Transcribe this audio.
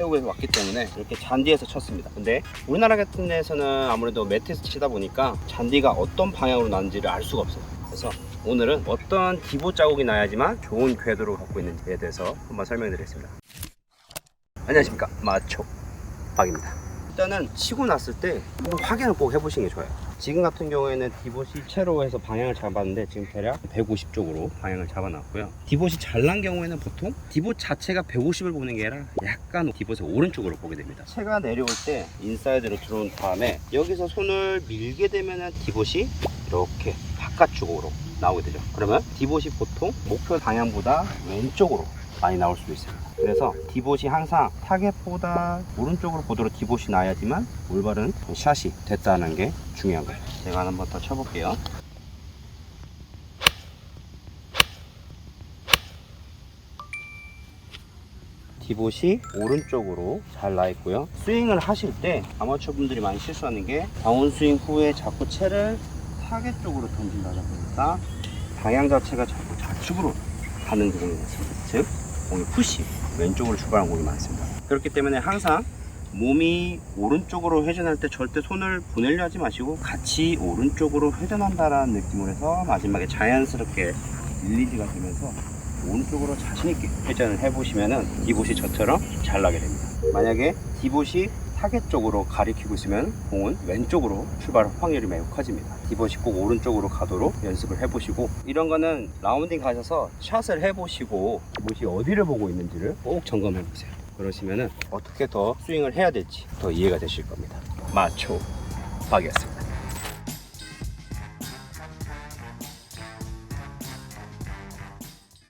태국에서 왔기 때문에 이렇게 잔디에서 쳤습니다. 근데 우리나라 같은 데에서는 아무래도 매트에서 치다 보니까 잔디가 어떤 방향으로 나는지를 알 수가 없어요. 그래서 오늘은 어떤 디보 자국이 나야지만 좋은 궤도를 갖고 있는지에 대해서 한번 설명드리겠습니다. 안녕하십니까 마초 박입니다. 일단은 치고 났을 때 확인을 꼭 해보시는 게 좋아요. 지금 같은 경우에는 디봇이 채로 해서 방향을 잡았는데 지금 대략 150 쪽으로 방향을 잡아놨고요. 디봇이 잘 난 경우에는 보통 디봇 자체가 150을 보는 게 아니라 약간 디봇의 오른쪽으로 보게 됩니다. 채가 내려올 때 인사이드로 들어온 다음에 여기서 손을 밀게 되면은 디봇이 이렇게 바깥쪽으로 나오게 되죠. 그러면 디봇이 보통 목표 방향보다 왼쪽으로 많이 나올 수도 있습니다. 그래서 디봇이 항상 타겟보다 오른쪽으로 보도록 디봇이 나야지만 올바른 샷이 됐다는 게 중요한 거예요. 제가 한번 더 쳐볼게요. 디봇이 오른쪽으로 잘 나 있고요. 스윙을 하실 때 아마추어 분들이 많이 실수하는 게 다운 스윙 후에 자꾸 채를 타겟 쪽으로 던진다다 보니까 방향 자체가 자꾸 좌측으로 가는 경우가 있습니다. 즉 공이 푸시 왼쪽으로 출발한 공이 많습니다. 그렇기 때문에 항상 몸이 오른쪽으로 회전할 때 절대 손을 보내려 하지 마시고 같이 오른쪽으로 회전한다라는 느낌으로 해서 마지막에 자연스럽게 릴리즈가 되면서 오른쪽으로 자신있게 회전을 해보시면은 디봇이 저처럼 잘 나게 됩니다. 만약에 디봇이 타겟 쪽으로 가리키고 있으면 공은 왼쪽으로 출발할 확률이 매우 커집니다. 디봇이 꼭 오른쪽으로 가도록 연습을 해보시고 이런 거는 라운딩 가셔서 샷을 해보시고 디봇이 어디를 보고 있는지를 꼭 점검해 보세요. 그러시면은 어떻게 더 스윙을 해야 될지 더 이해가 되실 겁니다. 마초 박이었습니다.